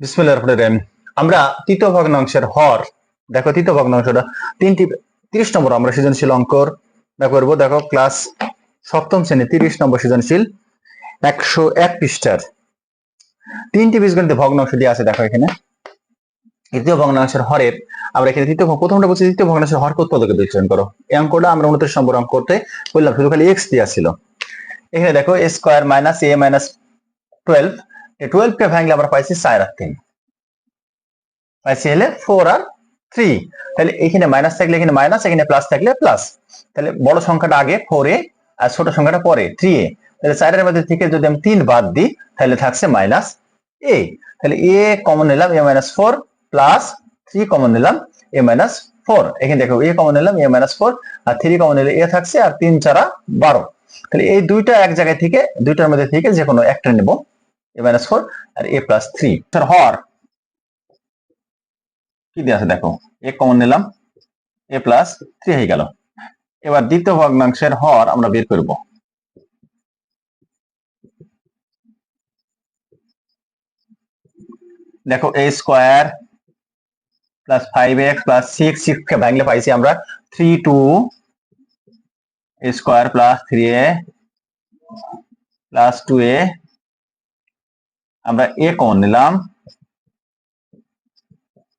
বিসমিল্লাহ রহমানির রহিম। আমরা তৃতীয় ভগ্নাংশের হর, দেখো তৃতীয় ভগ্নাংশটা, তিনটি, তিরিশ নম্বর আমরা সৃজনশীল অঙ্কর করব। দেখো ক্লাস সপ্তম শ্রেণি, তিরিশ নম্বর সৃজনশীল, একশো এক পৃষ্ঠার। তিনটি বীজগণিত ভগ্নাংশ দিয়ে আছে, দেখো এখানে। তৃতীয় ভগ্নাংশের হরের, আমরা এখানে তৃতীয় প্রথমটা বলছি তৃতীয় ভগ্নাংশের হর উৎপাদকে বিশ্লেষণ করো? এই অঙ্কটা আমরা উনত্রিশ নম্বর অঙ্ক করতে বললাম, শুধু খালি এক্স দেওয়া ছিল। এখানে দেখো square minus A minus twelve twelve কে ভাঙলে আমরা পাইছি চার তিন। পাইছি হলে ফোর আর থ্রি তাহলে এখানে মাইনাস থাকলে এখানে মাইনাস এখানে প্লাস থাকলে প্লাস তাহলে বড় সংখ্যাটা আগে আর ছোট সংখ্যাটা পরে থ্রি এ। তাহলে চারের মধ্যে থেকে যদি আমি তিন বাদ দিই, তাহলে থাকছে মাইনাস এ তাহলে এ কমন নিলাম A minus four plus three common নিলাম এ মাইনাস ফোর এখানে দেখো এ কমন নিলাম এ মাইনাস ফোর আর থ্রি কমন নিলে এ থাকছে, আর তিন চারা বারো। তাহলে এই দুইটা এক জায়গায় থেকে, দুইটার মধ্যে থেকে যে কোনো একটা নেব। এ মাইনাস ফোর আর এ প্লাস থ্রি হর। কি দিয়ে আছে, দেখো? এ কমন নিলাম। এ প্লাস থ্রি হয়ে গেল। এবার দ্বিতীয় ভগ্নাংশের হর আমরা বের করব। দেখো a square plus five x plus six six কে ভাঙলে পাইছি আমরা three two a square plus three a plus two a আমরা এ কমন নিলাম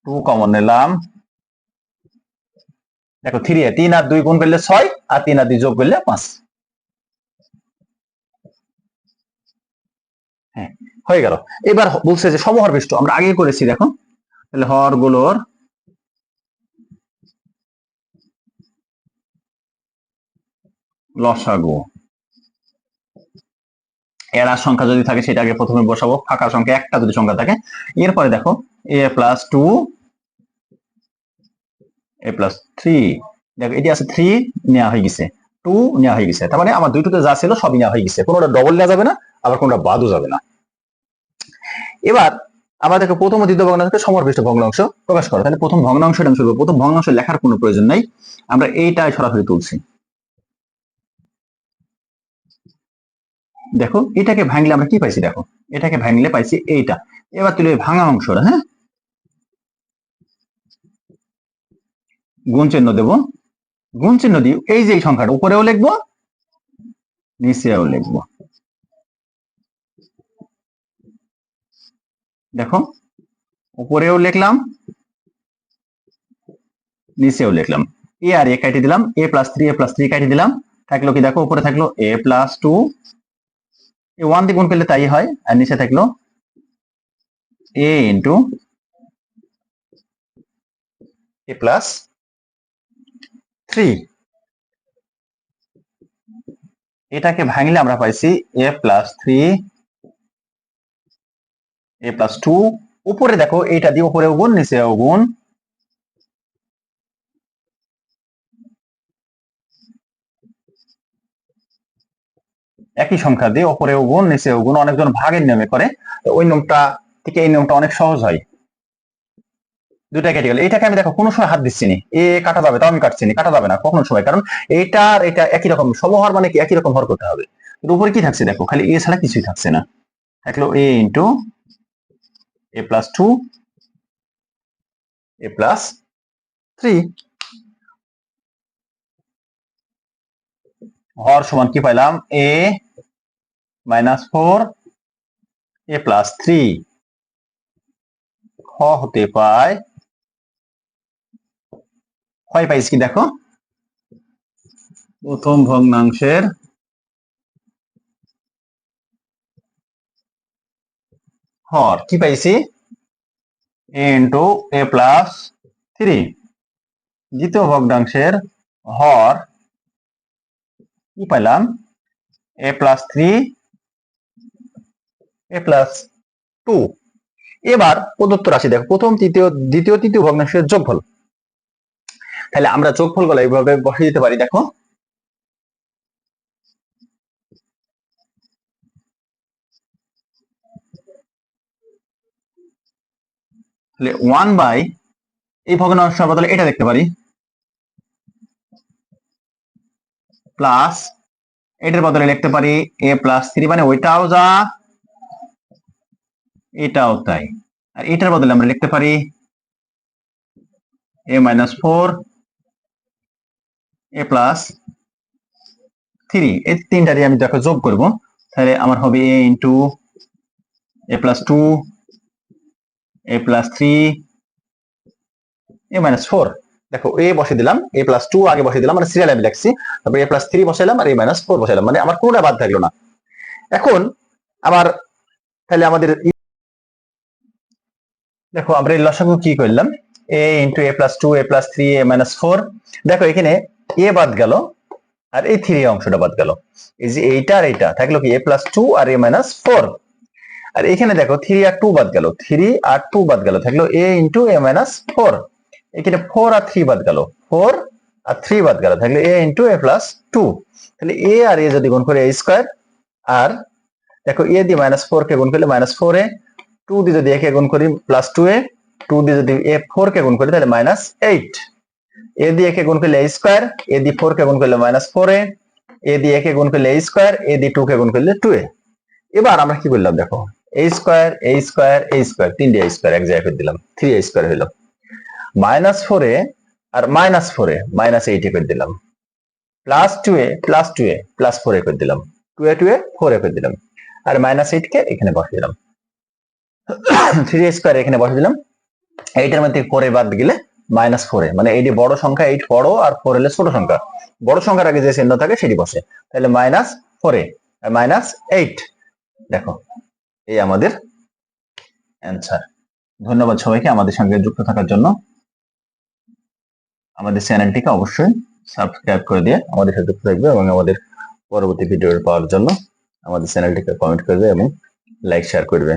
টু কমন নিলাম। দেখো থ্রি তিন আর দুই গুণ করলে ছয়, আর তিন আর দুই যোগ করলে পাঁচ। হ্যাঁ হয়ে গেল। এবার বলছে যে সমহর বিষ্ট আমরা আগে করেছি দেখো। তাহলে হরগুলোর লসাগু। এরা সংখ্যা যদি থাকে সেটা আগে প্রথমে বসাবো। ফাঁকা সংখ্যা একটা যদি সংখ্যা থাকে। এরপরে দেখো, a plus two a plus three দেখো, এটি আছে থ্রি নেওয়া হয়ে গেছে। টু নেওয়া হয়ে গেছে। তার মানে আমার দুইটাতে যা ছিল সবই নেওয়া হয়ে গেছে। কোনোটা ডবল নেওয়া যাবে না, আবার কোনোটা বাদও যাবে না। এবার আমরা দেখো প্রথম দ্বিতীয় ভগ্নাংশকে সমরপিষ্ট ভগ্নাংশ প্রকাশ করো। তাহলে প্রথম ভগ্নাংশটা আমি শুরু। প্রথম ভগ্নাংশ লেখার কোনো প্রয়োজন নাই। আমরা এইটাই সরাসরি তুলছি। দেখো, এটাকে ভাঙলে আমরা কি পাইছি দেখো? এটাকে ভাঙলে পাইছি এইটা। এবার তুলে ভাঙা অংশটা হ্যাঁ? গুণ চিহ্ন দেব। গুণ চিহ্ন দিই, এই যে সংখ্যাটা, উপরেও লিখব, নিচেও লিখব। দেখো, উপরেও লিখলাম, নিচেও লিখলাম। এ আর এ কাটি দিলাম a plus three a plus three কাটি দিলাম। থাকল কি দেখো, উপরে থাকল এ প্লাস টু ওয়ান দিয়ে গুণ করলে তাই হয়, আর নিচে থাকল a into a plus three এটাকে ভাঙলে আমরা পাইছি a plus three a plus two উপরে দেখো, এইটা দিয়ে উপরে গুণ নিচে গুণ। একই সংখ্যা দিয়ে উপরে গুণ নিচে গুণ, অনেকজন ভাগের নিয়মে করে। তো ওই নিয়মটা থেকে এই নিয়মটা অনেক সহজ হয়। দুইটা কেটে গেল এটাকে আমি দেখো, কোনো সময় হাত দিচ্ছি নি এ কাটা যাবে, তাও আমি কাটছি নি। কাটা যাবে না, কখনো সময়। কারণ এইটার এটা একই রকম সমহর মানে কি? একই রকম হর করতে হবে। উপরে কি থাকছে দেখো, খালি এ ছাড়া কিছুই থাকছে না। থাকল a into a plus two a plus three হর সমান কি পাইলাম? A minus four a plus three খ হতে পায়। হয় পাইছি কি দেখো। প্রথম ভগ্নাংশের হর, কি পাইছি? A into a plus three দ্বিতীয় ভগ্নাংশের হর, কি পাইলাম? A plus three a plus two এবার প্রদত্ত রাশি দেখো, প্রথম, তৃতীয়, দ্বিতীয়, তৃতীয় ভগ্নাংশের যোগফল। তাহলে আমরা যোগফলগুলো এইভাবে বসিয়ে দিতে পারি, দেখো। তাহলে ওয়ান বাই এই ভগ্নাংশের বদলে এটা দেখতে পারি। প্লাস এটার বদলে লিখতে পারি এ প্লাস থ্রি মানে ওইটাও যা এটাও তাই। আর এটার বদলে আমরা লিখতে পারি a minus four a plus three এই তিনটারই আমি দেখো যোগ করব। তাহলে আমার হবে a into a plus two a plus three a minus four দেখো এ বসে দিলাম এ প্লাস টু আগে বসে দিলাম মানে সিরিয়াল আমি লিখছি। তারপরে এ প্লাস থ্রি বসাইলাম আর এ মাইনাস ফোর বসাইলাম মানে আমার কোনটা বাদ থাকল না। এখন আমার তাহলে আমাদের দেখো, আমরা এই লসাগু কি করলাম? A into a plus two a plus three a minus four দেখো, এখানে এ বাদ গেল, আর এই থ্রি অংশটা বাদ গেল। এই যে এইটা আর এইটা, থাকল কি এ প্লাস টু আর এ মাইনাস ফোর আর এখানে দেখো থ্রি আর টু বাদ গেল থ্রি আর টু বাদ গেল, থাকল a into a minus four এখানে ফোর আর থ্রি বাদ গেল ফোর আর থ্রি বাদ গেল, থাকলে a into a plus two তাহলে এ আর এ যদি গুণ করে এ স্কোয়ার আর দেখো এ দিয়ে মাইনাস ফোর কে গুণ করলে মাইনাস ফোর এ টু দিয়ে যদি এ কে গুণ করি প্লাস টু এ টু দিয়ে যদি এ ফোর কে গুণ করি, তাহলে মাইনাস এইট এ দিয়ে কে গুণ করলে স্কোয়ার এ দিয়ে ফোর কে গুণ করলে মাইনাস ফোর এ এ দিয়ে এ কে গুণ করলে স্কোয়ার এ দিয়ে টু কে গুণ করলে টু এ। এবার আমরা কি করলাম দেখো a square a square a square তিনটে স্কোয়ার এক জায়গায় করে দিলাম থ্রি এ স্কোয়ার হইল। Minus four a R minus four a minus eight a করে দিলাম। Plus two a plus two a plus four a করে দিলাম। Two a two a four a করে দিলাম। আর মাইনাস এইট কে এখানে বসে দিলাম। থ্রি স্কোয়ার এখানে বসে দিলাম এইটার মধ্যে ফোর এ বাদ গেলে মাইনাস ফোর এ। মানে এইটি বড় সংখ্যা এইট বড় আর ফোর এলে ছোট সংখ্যা। বড় সংখ্যার আগে যে চিহ্ন থাকে সেটি বসে। তাহলে minus four a. Minus eight দেখো, এই আমাদের অ্যান্সার ধন্যবাদ সবাইকে আমাদের সঙ্গে যুক্ত থাকার জন্য। আমাদের চ্যানেলটিকে অবশ্যই সাবস্ক্রাইব করে দিয়ে আমাদের সাথে যুক্ত থাকবে এবং আমাদের পরবর্তী ভিডিও পাওয়ার জন্য আমাদের চ্যানেলটিকে কমেন্ট করবে এবং লাইক শেয়ার করবে।